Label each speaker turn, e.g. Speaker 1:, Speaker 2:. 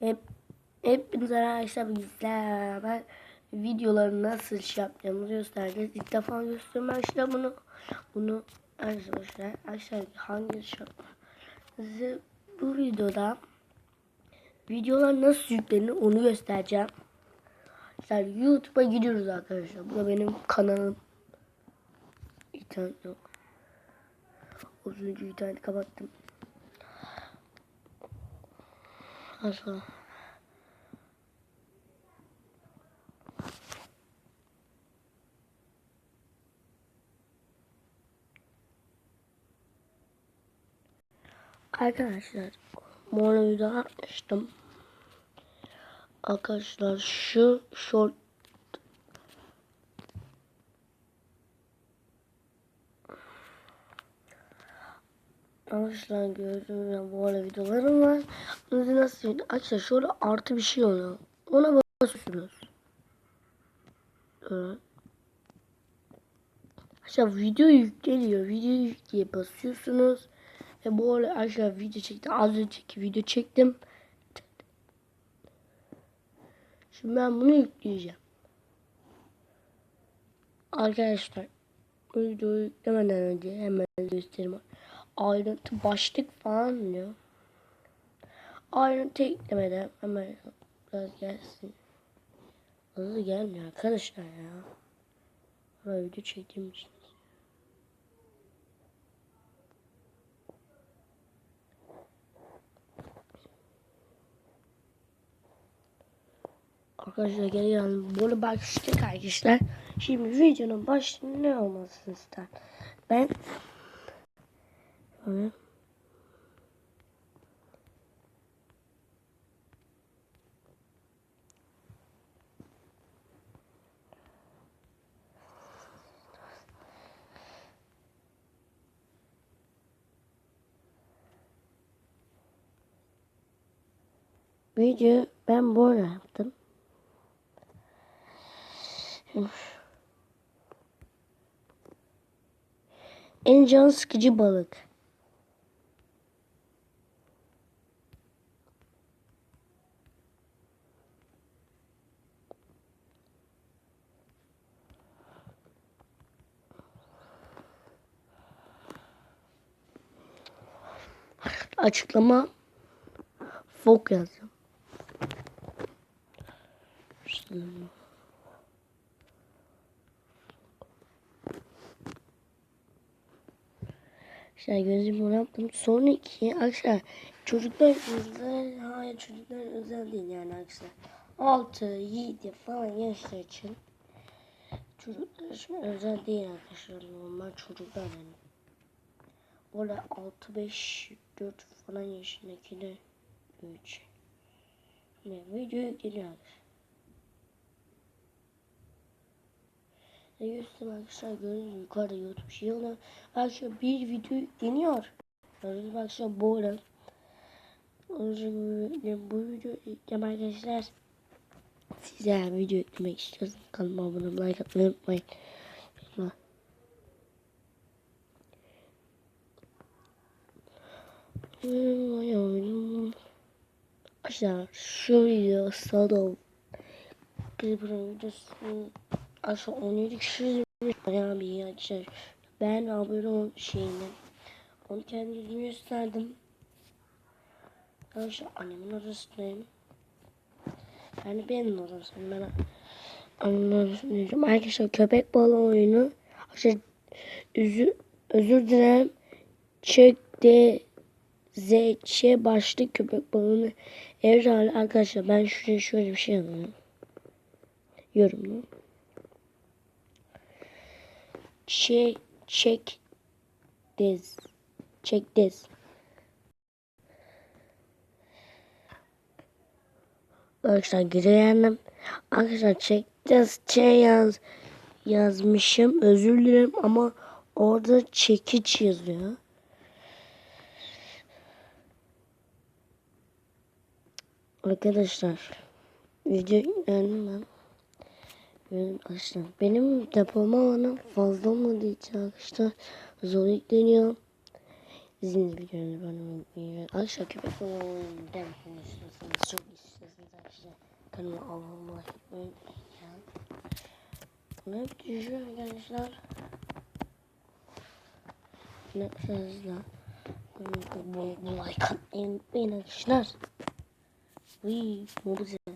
Speaker 1: Hep hepinize arkadaşlar bizler beraber videoları nasıl şey yapacağımızı göstereceğiz. İlk defa göstereyim arkadaşlar bunu. Bunu arkadaşlar aşağı hangi şey size bu videoda videolar nasıl yüklenir onu göstereceğim. Arkadaşlar YouTube'a gidiyoruz arkadaşlar. Bu da benim kanalım. İnternet yok. Az önce interneti kapattım. Aşağı. Arkadaşlar bu video atmıştım. Arkadaşlar şu short Arkadaşlar gördüğünüz gibi bu arada videolarım var. Bunu nasıl Arkadaşlar şöyle artı bir şey oluyor. Ona basıyorsunuz. Evet. Video yükleniyor. Video yükleye basıyorsunuz. Ve bu arada arkadaşlar video çektim. Az önceki video çektim. Şimdi ben bunu yükleyeceğim. Arkadaşlar bu videoyu yüklemeden önce hemen göstereyim. Ayrıntı başlık falan diyor. Ayrıntı eklemeden hemen biraz gelsin. Hızlı gelmiyor arkadaşlar ya. Böyle video çektiğim için. Arkadaşlar geri geldim. Bunu başlık arkadaşlar. Şimdi videonun başlığı ne olmasını ister? Ben Böyle. Video ben böyle yaptım. En can sıkıcı balık. Açıklama fok yazdım. İşte gözüm bunu yaptım. Sonraki arkadaşlar çocuklar özel, hayır çocuklar özel değil yani arkadaşlar. 6, 7 falan yaşlar için çocuklar için özel değil arkadaşlar. Normal çocuklar yani. Orada 6, 5, 4 falan yaşındakiler 3. Ne video yükleniyor. Ne göstereyim arkadaşlar gördüğünüz yukarıda YouTube şey oluyor. Arkadaşlar bir video yükleniyor. Gördüğünüz gibi arkadaşlar bu arada. Bu video yüklem arkadaşlar. Size video yüklemek istiyorsanız kanalıma abone olmayı like atmayı unutmayın. Arkadaşlar şu video sağda Creeper'ın videosu aşağı 17 kişi bayağı bir iyi arkadaşlar. Ben abone ol şeyini onu kendi gösterdim. Arkadaşlar annemin odasındayım. Yani benim odasındayım. Ben annemin odasındayım. Arkadaşlar köpek balığı oyunu. Arkadaşlar özür, özür dilerim. Çekti. ZÇ başlı köpek balığını evren arkadaşlar ben şuraya şöyle bir şey yazıyorum. Yorumlu. Çek çek dez. Çek dez. Arkadaşlar girelim. Arkadaşlar çek dez şey yaz yazmışım. Özür dilerim ama orada çekiç yazıyor. Arkadaşlar video yüklendim ben. Arkadaşlar benim depolama alanım fazla olmadığı için arkadaşlar zor yükleniyor. İzlediğiniz videoları bana unutmayın. Arkadaşlar köpek balığı oyunu demek istiyorsanız çok istiyorsanız arkadaşlar kanalıma abone olmayı unutmayın. Düşüyor arkadaşlar. Ne hızla. Bu, bu like atmayı unutmayın arkadaşlar. Uy, ne.